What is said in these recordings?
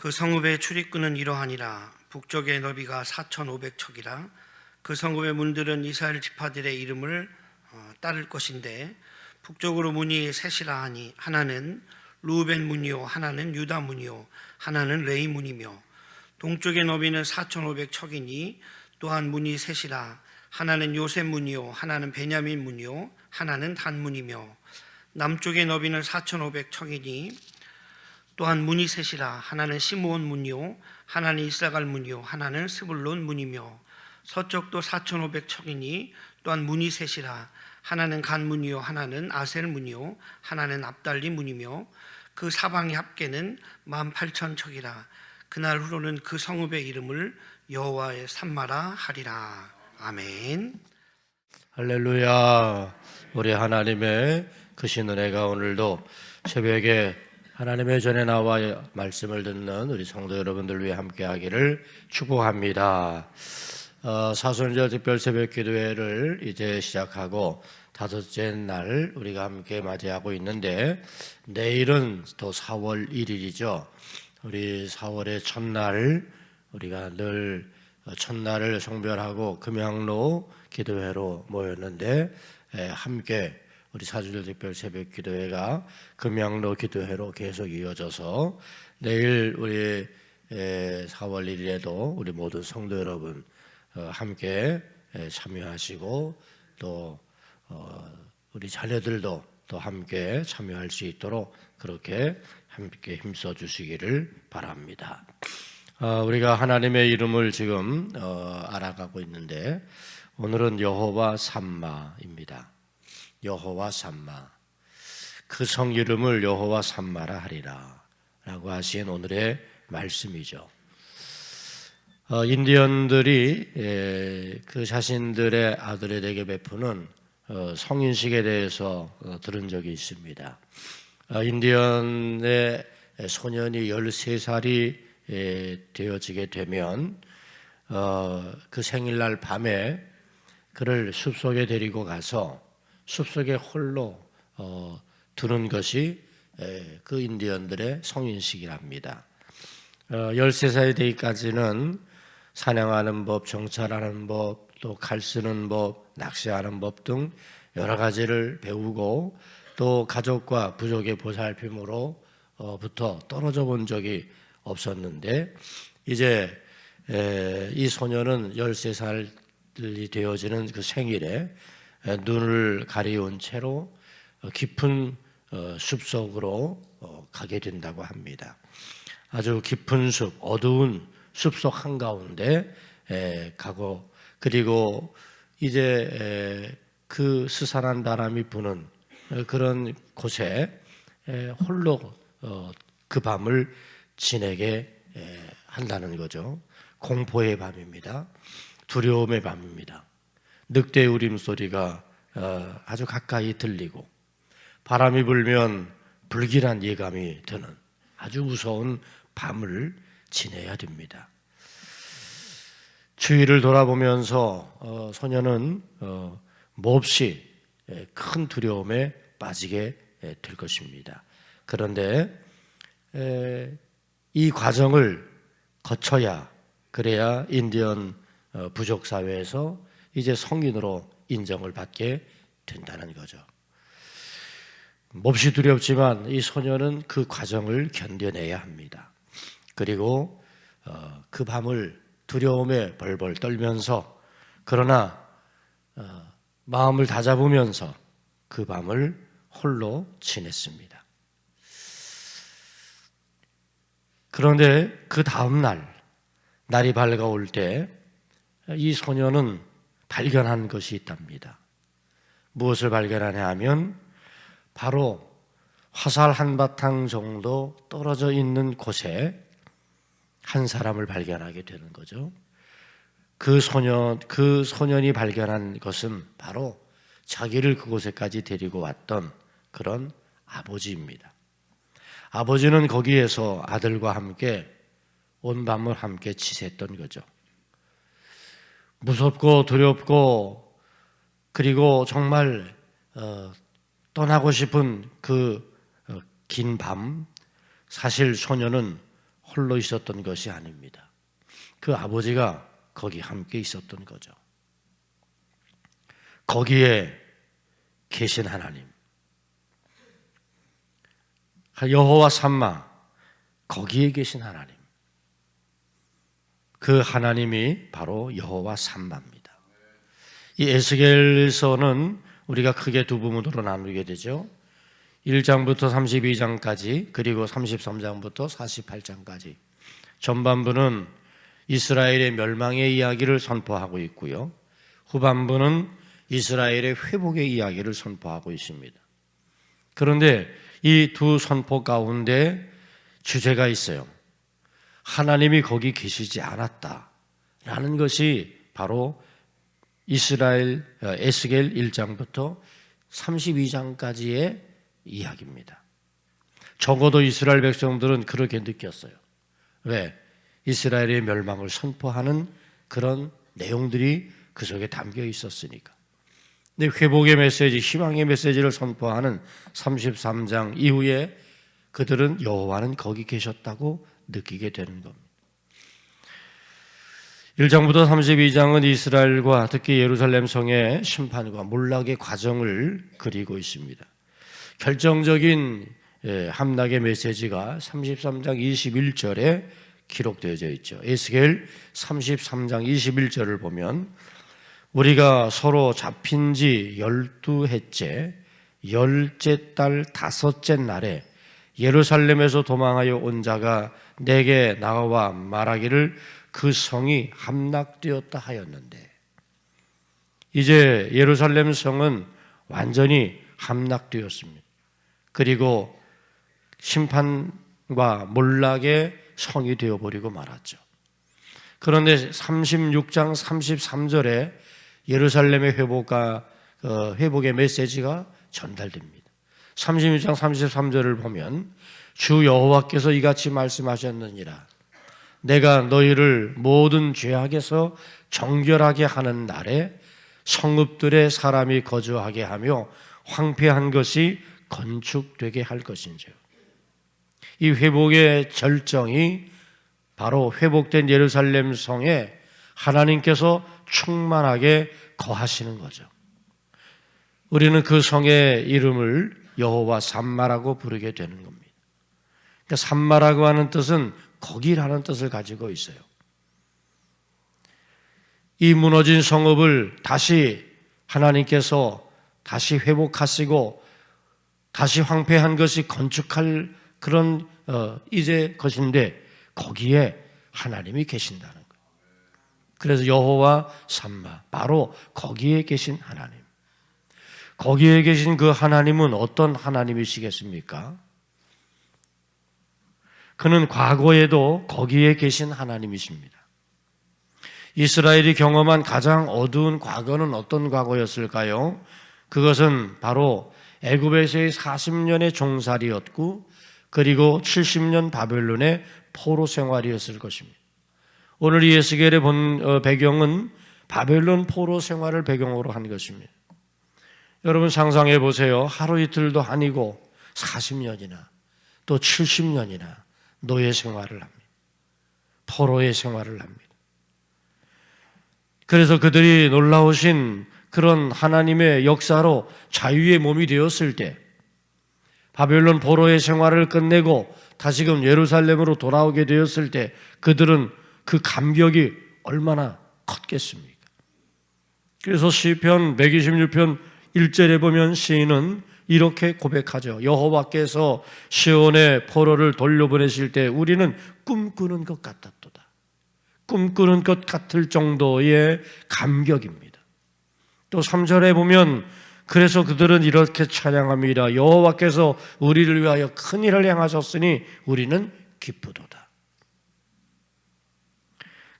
그 성읍의 출입구는 이러하니라. 북쪽의 너비가 4,500척이라. 그 성읍의 문들은 이스라엘 지파들의 이름을 어, 따를 것인데 북쪽으로 문이 셋이라 하니 하나는 루벤 문이요 하나는 유다 문이요 하나는 레이 문이며 동쪽의 너비는 4,500척이니 또한 문이 셋이라. 하나는 요셉 문이요 하나는 베냐민 문이요 하나는 단 문이며 남쪽의 너비는 4,500척이니 또한 문이 셋이라 하나는 시므온 문이요 하나는 이사갈 문이요 하나는 스불론 문이며 서쪽도 4,500척이니 또한 문이 셋이라 하나는 간 문이요 하나는 아셀 문이요 하나는 압달리 문이며 그 사방의 합계는 18,000척이라 그날 후로는 그 성읍의 이름을 여호와의 산마라 하리라 아멘. 할렐루야. 우리 하나님의 크신 은혜가 오늘도 새벽에 하나님의 전에 나와 말씀을 듣는 우리 성도 여러분들 위해 함께하기를 축복합니다. 어, 사순절 특별 새벽 기도회를 이제 시작하고 다섯째 날 우리가 함께 맞이하고 있는데 내일은 또 4월 1일이죠. 우리 4월의 첫날 우리가 늘 첫날을 성별하고 금양로 기도회로 모였는데 에, 함께 우리 사주절 특별 새벽 기도회가 금양로 기도회로 계속 이어져서 내일 우리 에, 4월 1일에도 우리 모든 성도 여러분 어, 함께 에, 참여하시고 또 어, 우리 자녀들도 또 함께 참여할 수 있도록 그렇게 함께 힘써 주시기를 바랍니다. 어, 우리가 하나님의 이름을 지금 어, 알아가고 있는데 오늘은 여호와 삼마입니다. 여호와 삼마. 그 성 이름을 여호와 삼마라 하리라 라고 하신 오늘의 말씀이죠. 어, 인디언들이 에, 그 자신들의 아들에게 베푸는 어, 성인식에 대해서 어, 들은 적이 있습니다. 어, 인디언의 소년이 13살이 되어지게 되면 어, 그 생일날 밤에 그를 숲속에 데리고 가서 숲속에 홀로 어, 두는 것이 에, 그 인디언들의 성인식이랍니다. 어, 13살 되기까지는 사냥하는 법, 정찰하는 법, 또 칼 쓰는 법, 낚시하는 법 등 여러 가지를 배우고 또 가족과 부족의 보살핌으로 어부터 떨어져 본 적이 없었는데 이제 에, 이 소녀는 13살이 되어지는 그 생일에 에, 눈을 가리운 채로 어, 깊은 어, 숲속으로 어, 가게 된다고 합니다. 아주 깊은 숲, 어두운 숲속 한가운데 에, 가고 그리고 이제 에, 그 스산한 바람이 부는 어, 그런 곳에 에, 홀로 어, 그 밤을 지내게 에, 한다는 거죠. 공포의 밤입니다. 두려움의 밤입니다. 늑대 울음소리가 어, 아주 가까이 들리고 바람이 불면 불길한 예감이 드는 아주 무서운 밤을 지내야 됩니다. 주위를 돌아보면서 어, 소녀는 어, 몹시 에, 큰 두려움에 빠지게 에, 될 것입니다. 그런데 에, 이 과정을 거쳐야 그래야 인디언 어, 부족 사회에서 이제 성인으로 인정을 받게 된다는 거죠. 몹시 두렵지만 이 소녀는 그 과정을 견뎌내야 합니다. 그리고 어, 그 밤을 두려움에 벌벌 떨면서 그러나 어, 마음을 다잡으면서 그 밤을 홀로 지냈습니다. 그런데 그 다음 날 날이 밝아올 때 이 소녀는 발견한 것이 있답니다. 무엇을 발견하냐 하면 바로 화살 한 바탕 정도 떨어져 있는 곳에 한 사람을 발견하게 되는 거죠. 그 소년, 그 소년이 발견한 것은 바로 자기를 그곳에까지 데리고 왔던 그런 아버지입니다. 아버지는 거기에서 아들과 함께 온 밤을 함께 지냈던 거죠. 무섭고 두렵고 그리고 정말 어, 떠나고 싶은 그 긴 밤, 사실 소녀는 홀로 있었던 것이 아닙니다. 그 아버지가 거기 함께 있었던 거죠. 거기에 계신 하나님. 여호와 삼마 거기에 계신 하나님. 그 하나님이 바로 여호와 삼마입니다. 이 에스겔서는 우리가 크게 두 부분으로 나누게 되죠. 1장부터 32장까지 그리고 33장부터 48장까지 전반부는 이스라엘의 멸망의 이야기를 선포하고 있고요. 후반부는 이스라엘의 회복의 이야기를 선포하고 있습니다. 그런데 이 두 선포 가운데 주제가 있어요. 하나님이 거기 계시지 않았다라는 것이 바로 이스라엘 어, 에스겔 1장부터 32장까지의 이야기입니다. 적어도 이스라엘 백성들은 그렇게 느꼈어요. 왜? 이스라엘의 멸망을 선포하는 그런 내용들이 그 속에 담겨 있었으니까. 근데 회복의 메시지, 희망의 메시지를 선포하는 33장 이후에 그들은 여호와는 거기 계셨다고 느끼게 되는 겁니다. 1장부터 32장은 이스라엘과 특히 예루살렘 성의 심판과 몰락의 과정을 그리고 있습니다. 결정적인 예, 함락의 메시지가 33장 21절에 기록되어져 있죠. 에스겔 33장 21절을 보면 우리가 서로 잡힌 지 열두 해째 열째 달 다섯째 날에 예루살렘에서 도망하여 온 자가 내게 나와 말하기를 그 성이 함락되었다 하였는데 이제 예루살렘 성은 완전히 함락되었습니다. 그리고 심판과 몰락의 성이 되어버리고 말았죠. 그런데 36장 33절에 예루살렘의 회복과 어, 회복의 메시지가 전달됩니다. 36장 33절을 보면 주 여호와께서 이같이 말씀하셨느니라 내가 너희를 모든 죄악에서 정결하게 하는 날에 성읍들의 사람이 거주하게 하며 황폐한 것이 건축되게 할 것인지요. 이 회복의 절정이 바로 회복된 예루살렘 성에 하나님께서 충만하게 거하시는 거죠. 우리는 그 성의 이름을 여호와 삼마라고 부르게 되는 겁니다. 그러니까 삼마라고 하는 뜻은 거기라는 뜻을 가지고 있어요. 이 무너진 성읍을 다시 하나님께서 다시 회복하시고 다시 황폐한 것이 건축할 그런 어, 이제 것인데 거기에 하나님이 계신다는 거예요. 그래서 여호와 삼마 바로 거기에 계신 하나님. 거기에 계신 그 하나님은 어떤 하나님이시겠습니까? 그는 과거에도 거기에 계신 하나님이십니다. 이스라엘이 경험한 가장 어두운 과거는 어떤 과거였을까요? 그것은 바로 애굽에서의 40년의 종살이였고 그리고 70년 바벨론의 포로 생활이었을 것입니다. 오늘 이 예스겔의 본 어, 배경은 바벨론 포로 생활을 배경으로 한 것입니다. 여러분 상상해 보세요. 하루 이틀도 아니고 40년이나 또 70년이나 노예 생활을 합니다. 포로의 생활을 합니다. 그래서 그들이 놀라우신 그런 하나님의 역사로 자유의 몸이 되었을 때 바벨론 포로의 생활을 끝내고 다시금 예루살렘으로 돌아오게 되었을 때 그들은 그 감격이 얼마나 컸겠습니까? 그래서 시편 126편 1절에 보면 시인은 이렇게 고백하죠. 여호와께서 시온의 포로를 돌려보내실 때 우리는 꿈꾸는 것 같았도다. 꿈꾸는 것 같을 정도의 감격입니다. 또 3절에 보면 그래서 그들은 이렇게 찬양합니다. 여호와께서 우리를 위하여 큰 일을 행하셨으니 우리는 기쁘도다.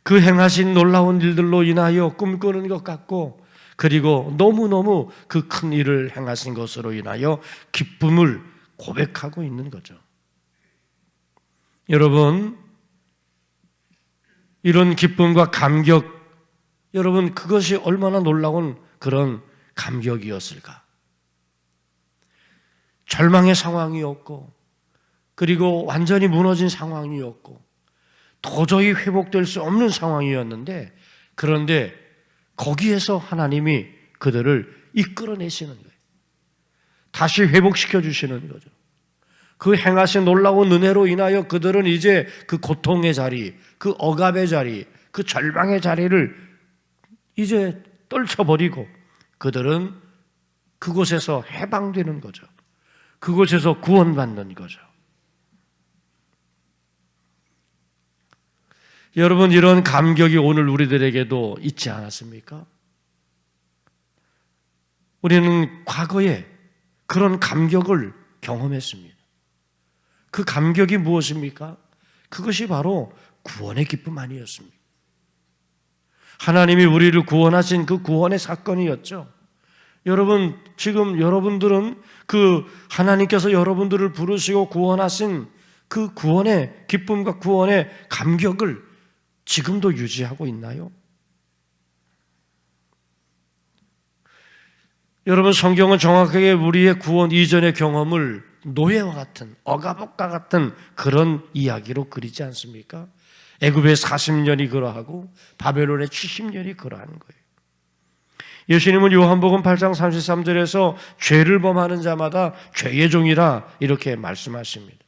그 행하신 놀라운 일들로 인하여 꿈꾸는 것 같고 그리고 너무너무 그 큰 일을 행하신 것으로 인하여 기쁨을 고백하고 있는 거죠. 여러분, 이런 기쁨과 감격, 여러분, 그것이 얼마나 놀라운 그런 감격이었을까? 절망의 상황이었고, 그리고 완전히 무너진 상황이었고, 도저히 회복될 수 없는 상황이었는데 그런데 거기에서 하나님이 그들을 이끌어내시는 거예요. 다시 회복시켜 주시는 거죠. 그 행하신 놀라운 은혜로 인하여 그들은 이제 그 고통의 자리, 그 억압의 자리, 그 절망의 자리를 이제 떨쳐버리고 그들은 그곳에서 해방되는 거죠. 그곳에서 구원받는 거죠. 여러분 이런 감격이 오늘 우리들에게도 있지 않았습니까? 우리는 과거에 그런 감격을 경험했습니다. 그 감격이 무엇입니까? 그것이 바로 구원의 기쁨 아니었습니까? 하나님이 우리를 구원하신 그 구원의 사건이었죠. 여러분, 지금 여러분들은 그 하나님께서 여러분들을 부르시고 구원하신 그 구원의 기쁨과 구원의 감격을 지금도 유지하고 있나요? 여러분, 성경은 정확하게 우리의 구원 이전의 경험을 노예와 같은, 억압과 같은 그런 이야기로 그리지 않습니까? 애굽의 40년이 그러하고 바벨론의 70년이 그러한 거예요. 예수님은 요한복음 8장 33절에서 죄를 범하는 자마다 죄의 종이라 이렇게 말씀하십니다.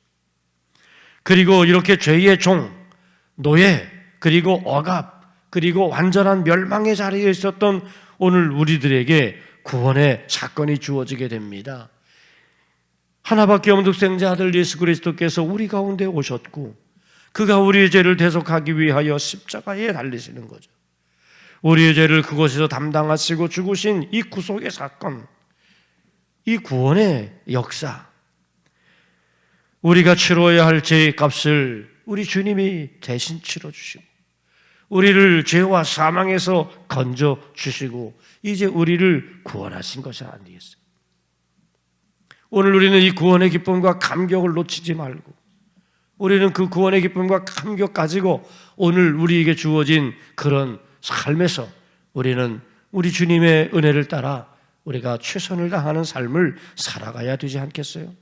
그리고 이렇게 죄의 종, 노예, 그리고 억압, 그리고 완전한 멸망의 자리에 있었던 오늘 우리들에게 구원의 사건이 주어지게 됩니다. 하나밖에 없는 독생자 아들 예수 그리스도께서 우리 가운데 오셨고 그가 우리의 죄를 대속하기 위하여 십자가에 달리시는 거죠. 우리의 죄를 그곳에서 담당하시고 죽으신 이 구속의 사건, 이 구원의 역사, 우리가 치러야 할 죄의 값을 우리 주님이 대신 치러 주시고 우리를 죄와 사망에서 건져 주시고 이제 우리를 구원하신 것이 아니겠어요. 오늘 우리는 이 구원의 기쁨과 감격을 놓치지 말고 우리는 그 구원의 기쁨과 감격 가지고 오늘 우리에게 주어진 그런 삶에서 우리는 우리 주님의 은혜를 따라 우리가 최선을 다하는 삶을 살아가야 되지 않겠어요?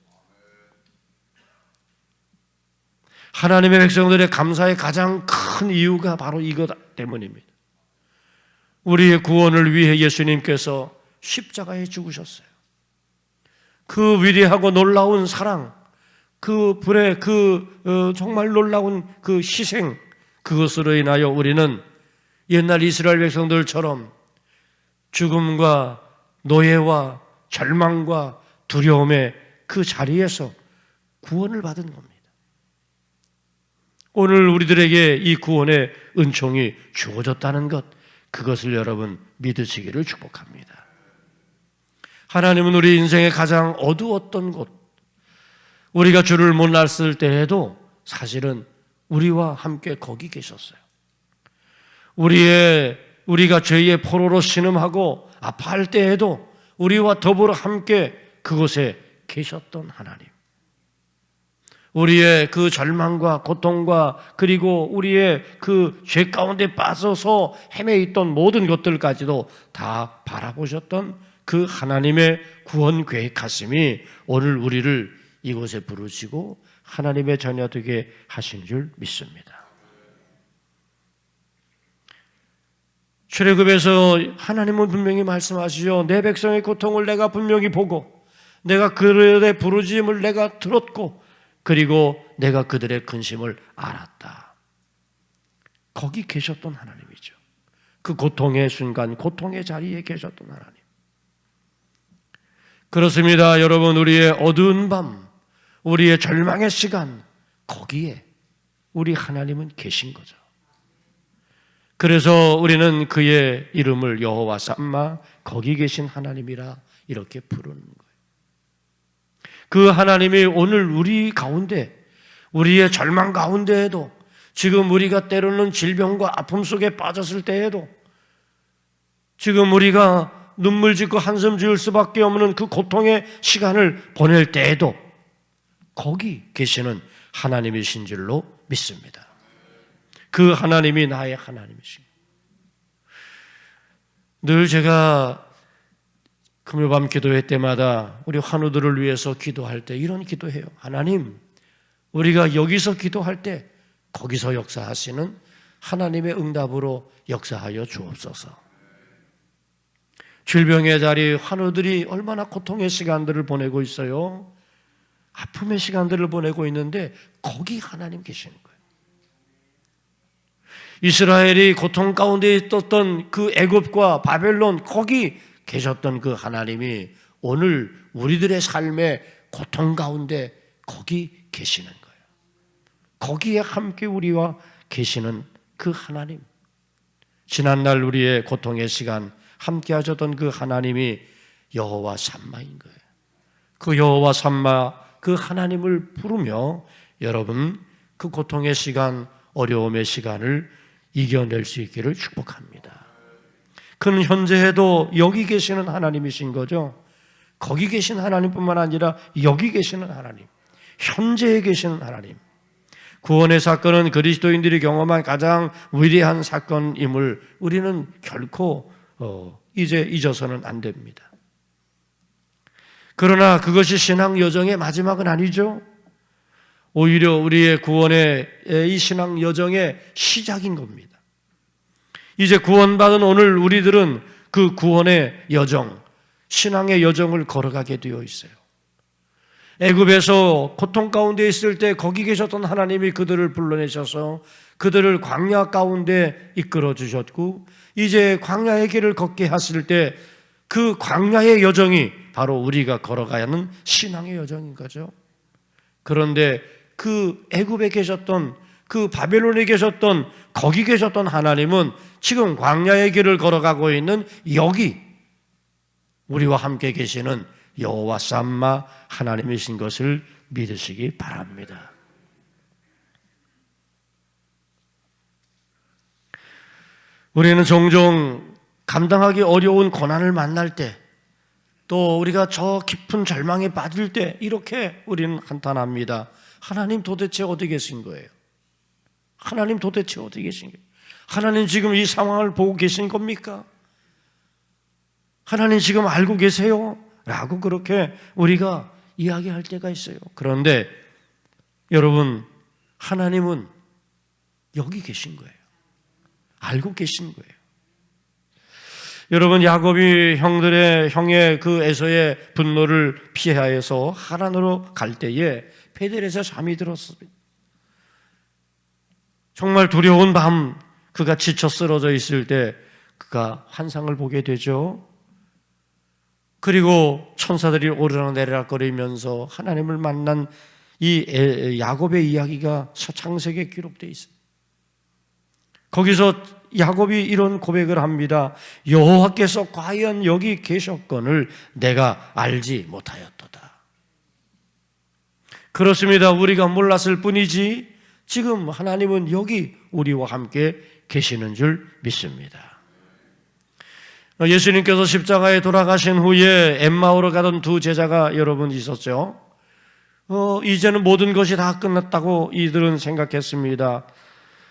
하나님의 백성들의 감사의 가장 큰 이유가 바로 이것 때문입니다. 우리의 구원을 위해 예수님께서 십자가에 죽으셨어요. 그 위대하고 놀라운 사랑, 그 불의 그 어, 정말 놀라운 그 희생, 그것으로 인하여 우리는 옛날 이스라엘 백성들처럼 죽음과 노예와 절망과 두려움의 그 자리에서 구원을 받은 겁니다. 오늘 우리들에게 이 구원의 은총이 주어졌다는 것, 그것을 여러분 믿으시기를 축복합니다. 하나님은 우리 인생의 가장 어두웠던 곳, 우리가 주를 몰랐을 때에도 사실은 우리와 함께 거기 계셨어요. 우리의 우리가 죄의 포로로 신음하고 아파할 때에도 우리와 더불어 함께 그곳에 계셨던 하나님. 우리의 그 절망과 고통과 그리고 우리의 그 죄 가운데 빠져서 헤매 있던 모든 것들까지도 다 바라보셨던 그 하나님의 구원 계획하심이 오늘 우리를 이곳에 부르시고 하나님의 자녀 되게 하신 줄 믿습니다. 출애굽에서 하나님은 분명히 말씀하시죠. 내 백성의 고통을 내가 분명히 보고 내가 그들의 부르짖음을 내가 들었고 그리고 내가 그들의 근심을 알았다. 거기 계셨던 하나님이죠. 그 고통의 순간, 고통의 자리에 계셨던 하나님. 그렇습니다. 여러분, 우리의 어두운 밤, 우리의 절망의 시간, 거기에 우리 하나님은 계신 거죠. 그래서 우리는 그의 이름을 여호와 삼마 거기 계신 하나님이라 이렇게 부르는. 그 하나님이 오늘 우리 가운데 우리의 절망 가운데에도 지금 우리가 때로는 질병과 아픔 속에 빠졌을 때에도 지금 우리가 눈물 짓고 한숨 지을 수밖에 없는 그 고통의 시간을 보낼 때에도 거기 계시는 하나님이신 줄로 믿습니다. 그 하나님이 나의 하나님이십니다. 늘 제가 금요밤 기도회 때마다 우리 환우들을 위해서 기도할 때 이런 기도해요. 하나님, 우리가 여기서 기도할 때 거기서 역사하시는 하나님의 응답으로 역사하여 주옵소서. 질병의 자리 환우들이 얼마나 고통의 시간들을 보내고 있어요. 아픔의 시간들을 보내고 있는데 거기 하나님 계시는 거예요. 이스라엘이 고통 가운데 있었던 그 애굽과 바벨론 거기 계셨던 그 하나님이 오늘 우리들의 삶의 고통 가운데 거기 계시는 거예요. 거기에 함께 우리와 계시는 그 하나님. 지난날 우리의 고통의 시간 함께 하셨던 그 하나님이 여호와 삼마인 거예요. 그 여호와 삼마 그 하나님을 부르며 여러분 그 고통의 시간, 어려움의 시간을 이겨낼 수 있기를 축복합니다. 그는 현재에도 여기 계시는 하나님이신 거죠. 거기 계신 하나님뿐만 아니라 여기 계시는 하나님, 현재에 계시는 하나님. 구원의 사건은 그리스도인들이 경험한 가장 위대한 사건임을 우리는 결코 어, 이제 잊어서는 안 됩니다. 그러나 그것이 신앙 여정의 마지막은 아니죠. 오히려 우리의 구원의 이 신앙 여정의 시작인 겁니다. 이제 구원받은 오늘 우리들은 그 구원의 여정, 신앙의 여정을 걸어가게 되어 있어요. 애굽에서 고통 가운데 있을 때 거기 계셨던 하나님이 그들을 불러내셔서 그들을 광야 가운데 이끌어 주셨고 이제 광야의 길을 걷게 하실 때 그 광야의 여정이 바로 우리가 걸어가야 하는 신앙의 여정인 거죠. 그런데 그 애굽에 계셨던 그 바벨론에 계셨던 거기 계셨던 하나님은 지금 광야의 길을 걸어가고 있는 여기 우리와 함께 계시는 여호와 삼마 하나님이신 것을 믿으시기 바랍니다. 우리는 종종 감당하기 어려운 고난을 만날 때, 또 우리가 저 깊은 절망에 빠질 때, 이렇게 우리는 한탄합니다. 하나님 도대체 어디 계신 거예요? 하나님 도대체 어디 계신 거예요? 하나님 지금 이 상황을 보고 계신 겁니까? 하나님 지금 알고 계세요? 라고 그렇게 우리가 이야기할 때가 있어요. 그런데 여러분, 하나님은 여기 계신 거예요. 알고 계신 거예요. 여러분, 야곱이 형들의, 형의 그 에서의 분노를 피하여서 하란으로 갈 때에 베델에서 잠이 들었습니다. 정말 두려운 밤, 그가 지쳐 쓰러져 있을 때 그가 환상을 보게 되죠. 그리고 천사들이 오르락 내리락 거리면서 하나님을 만난 이 야곱의 이야기가 창세기에 기록되어 있습니다. 거기서 야곱이 이런 고백을 합니다. 여호와께서 과연 여기 계셨건을 내가 알지 못하였도다. 그렇습니다. 우리가 몰랐을 뿐이지 지금 하나님은 여기 우리와 함께 계시는 줄 믿습니다. 예수님께서 십자가에 돌아가신 후에 엠마오로 가던 두 제자가 여러분 있었죠. 어, 이제는 모든 것이 다 끝났다고 이들은 생각했습니다.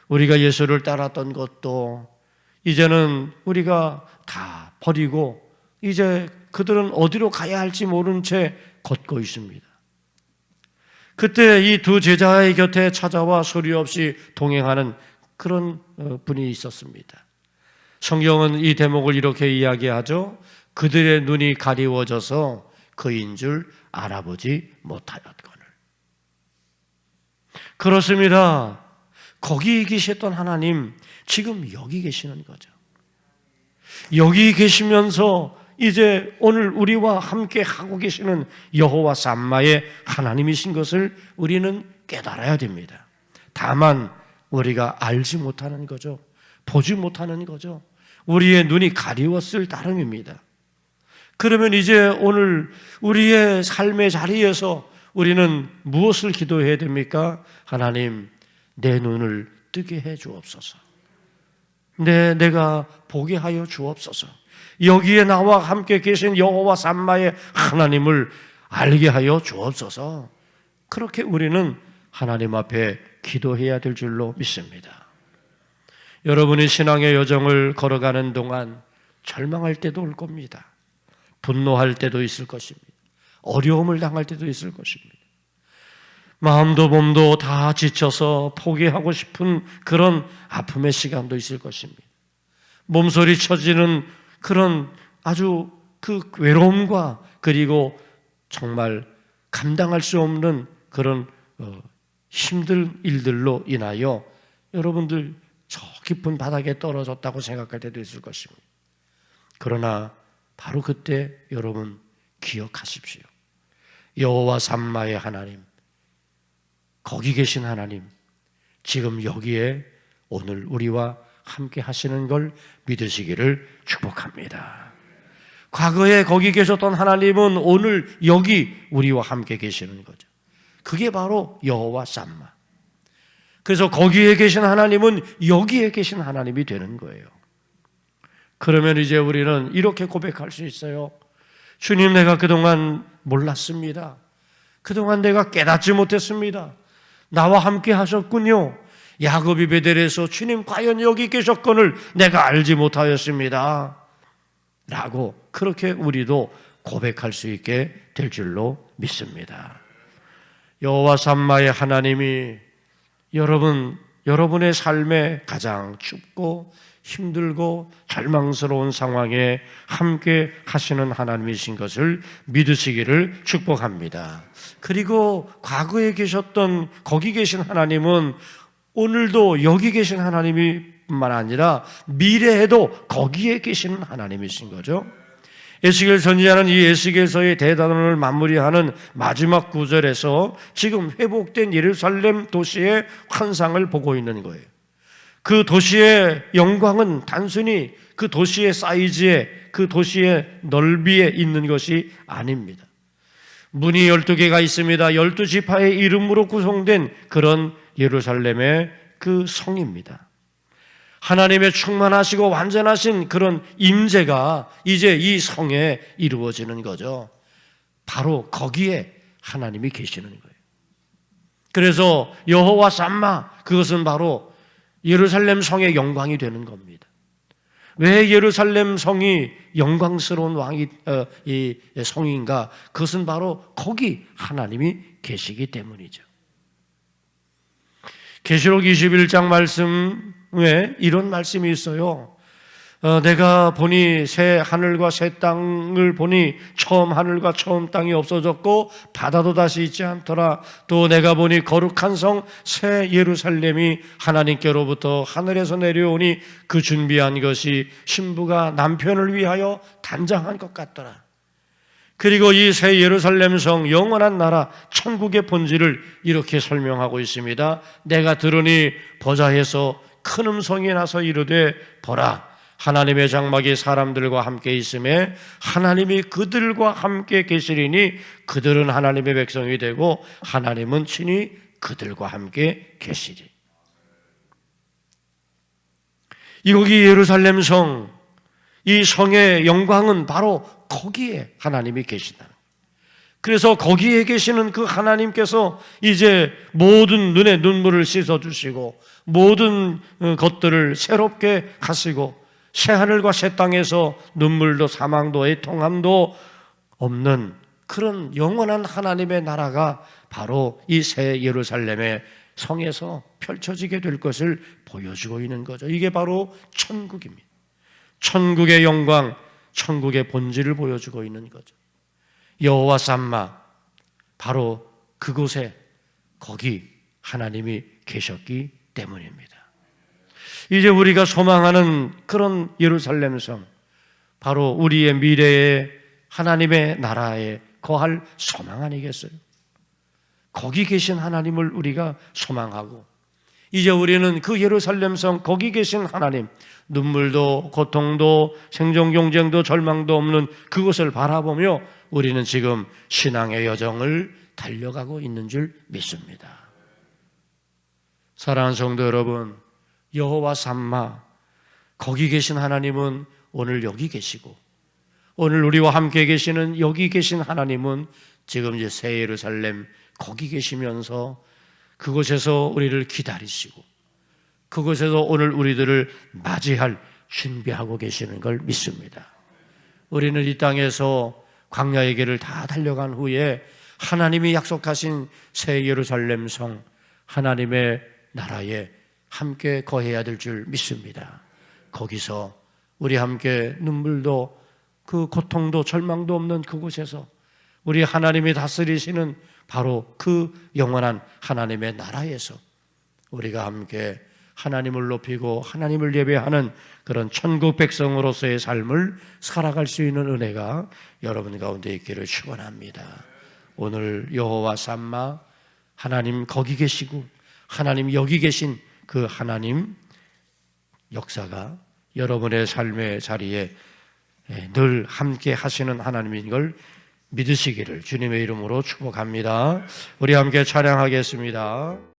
우리가 예수를 따랐던 것도 이제는 우리가 다 버리고 이제 그들은 어디로 가야 할지 모른 채 걷고 있습니다. 그때 이 두 제자의 곁에 찾아와 소리 없이 동행하는 그런 어, 분이 있었습니다. 성경은 이 대목을 이렇게 이야기하죠. 그들의 눈이 가리워져서 그인 줄 알아보지 못하였거늘. 그렇습니다. 거기 계셨던 하나님, 지금 여기 계시는 거죠. 여기 계시면서 이제 오늘 우리와 함께 하고 계시는 여호와 삼마의 하나님이신 것을 우리는 깨달아야 됩니다. 다만 우리가 알지 못하는 거죠. 보지 못하는 거죠. 우리의 눈이 가리웠을 따름입니다. 그러면 이제 오늘 우리의 삶의 자리에서 우리는 무엇을 기도해야 됩니까? 하나님, 내 눈을 뜨게 해 주옵소서. 내, 내가 보게 하여 주옵소서. 여기에 나와 함께 계신 여호와 삼마의 하나님을 알게 하여 주옵소서. 그렇게 우리는 하나님 앞에 기도해야 될 줄로 믿습니다. 여러분이 신앙의 여정을 걸어가는 동안 절망할 때도 올 겁니다. 분노할 때도 있을 것입니다. 어려움을 당할 때도 있을 것입니다. 마음도 몸도 다 지쳐서 포기하고 싶은 그런 아픔의 시간도 있을 것입니다. 몸소리 쳐지는 그런 아주 그 외로움과 그리고 정말 감당할 수 없는 그런 어, 힘든 일들로 인하여 여러분들 저 깊은 바닥에 떨어졌다고 생각할 때도 있을 것입니다. 그러나 바로 그때 여러분 기억하십시오. 여호와 삼마의 하나님, 거기 계신 하나님, 지금 여기에 오늘 우리와 함께 하시는 걸 믿으시기를 축복합니다. 과거에 거기 계셨던 하나님은 오늘 여기 우리와 함께 계시는 거죠. 그게 바로 여호와 삼마. 그래서 거기에 계신 하나님은 여기에 계신 하나님이 되는 거예요. 그러면 이제 우리는 이렇게 고백할 수 있어요. 주님, 내가 그동안 몰랐습니다. 그동안 내가 깨닫지 못했습니다. 나와 함께 하셨군요. 야곱이 베델에서 주님 과연 여기 계셨건을 내가 알지 못하였습니다. 라고 그렇게 우리도 고백할 수 있게 될 줄로 믿습니다. 여호와 삼마의 하나님이 여러분 여러분의 삶에 가장 춥고 힘들고 절망스러운 상황에 함께 하시는 하나님이신 것을 믿으시기를 축복합니다. 그리고 과거에 계셨던 거기 계신 하나님은 오늘도 여기 계신 하나님이 뿐만 아니라 미래에도 거기에 계시는 하나님이신 거죠. 에스겔 선지자는 이 에스겔서의 대단원을 마무리하는 마지막 구절에서 지금 회복된 예루살렘 도시의 환상을 보고 있는 거예요. 그 도시의 영광은 단순히 그 도시의 사이즈에 그 도시의 넓이에 있는 것이 아닙니다. 문이 12개가 있습니다. 12지파의 이름으로 구성된 그런 예루살렘의 그 성입니다. 하나님의 충만하시고 완전하신 그런 임재가 이제 이 성에 이루어지는 거죠. 바로 거기에 하나님이 계시는 거예요. 그래서 여호와 삼마 그것은 바로 예루살렘 성의 영광이 되는 겁니다. 왜 예루살렘 성이 영광스러운 왕이 어, 이 성인가? 그것은 바로 거기 하나님이 계시기 때문이죠. 계시록 21장 말씀 에 이런 말씀이 있어요. 어, 내가 보니 새 하늘과 새 땅을 보니 처음 하늘과 처음 땅이 없어졌고 바다도 다시 있지 않더라. 또 내가 보니 거룩한 성 새 예루살렘이 하나님께로부터 하늘에서 내려오니 그 준비한 것이 신부가 남편을 위하여 단장한 것 같더라. 그리고 이 새 예루살렘 성 영원한 나라 천국의 본질을 이렇게 설명하고 있습니다. 내가 들으니 보좌에서 큰 음성이 나서 이르되 보라 하나님의 장막이 사람들과 함께 있음에 하나님이 그들과 함께 계시리니 그들은 하나님의 백성이 되고 하나님은 친히 그들과 함께 계시리. 이 여기 예루살렘 성, 이 성의 영광은 바로 거기에 하나님이 계시다. 그래서 거기에 계시는 그 하나님께서 이제 모든 눈에 눈물을 씻어 주시고 모든 어, 것들을 새롭게 하시고 새 하늘과 새 땅에서 눈물도 사망도 애통함도 없는 그런 영원한 하나님의 나라가 바로 이 새 예루살렘의 성에서 펼쳐지게 될 것을 보여주고 있는 거죠. 이게 바로 천국입니다. 천국의 영광, 천국의 본질을 보여주고 있는 거죠. 여호와 삼마 바로 그곳에 거기 하나님이 계셨기 때문입니다. 이제 우리가 소망하는 그런 예루살렘 성 바로 우리의 미래의 하나님의 나라에 거할 소망 아니겠어요? 거기 계신 하나님을 우리가 소망하고 이제 우리는 그 예루살렘 성 거기 계신 하나님 눈물도 고통도 생존 경쟁도 절망도 없는 그곳을 바라보며 우리는 지금 신앙의 여정을 달려가고 있는 줄 믿습니다. 사랑하는 성도 여러분, 여호와 삼마 거기 계신 하나님은 오늘 여기 계시고 오늘 우리와 함께 계시는 여기 계신 하나님은 지금 이제 새 예루살렘 거기 계시면서 그곳에서 우리를 기다리시고 그곳에서 오늘 우리들을 맞이할 준비하고 계시는 걸 믿습니다. 우리는 이 땅에서 광야의 길을 다 달려간 후에 하나님이 약속하신 새 예루살렘 성 하나님의 나라에 함께 거해야 될 줄 믿습니다. 거기서 우리 함께 눈물도 그 고통도 절망도 없는 그곳에서 우리 하나님이 다스리시는 바로 그 영원한 하나님의 나라에서 우리가 함께 하나님을 높이고 하나님을 예배하는 그런 천국 백성으로서의 삶을 살아갈 수 있는 은혜가 여러분 가운데 있기를 축원합니다. 오늘 여호와 삼마 하나님 거기 계시고 하나님 여기 계신 그 하나님 역사가 여러분의 삶의 자리에 예, 늘 함께 하시는 하나님인 걸 믿으시기를 주님의 이름으로 축복합니다. 우리 함께 찬양하겠습니다.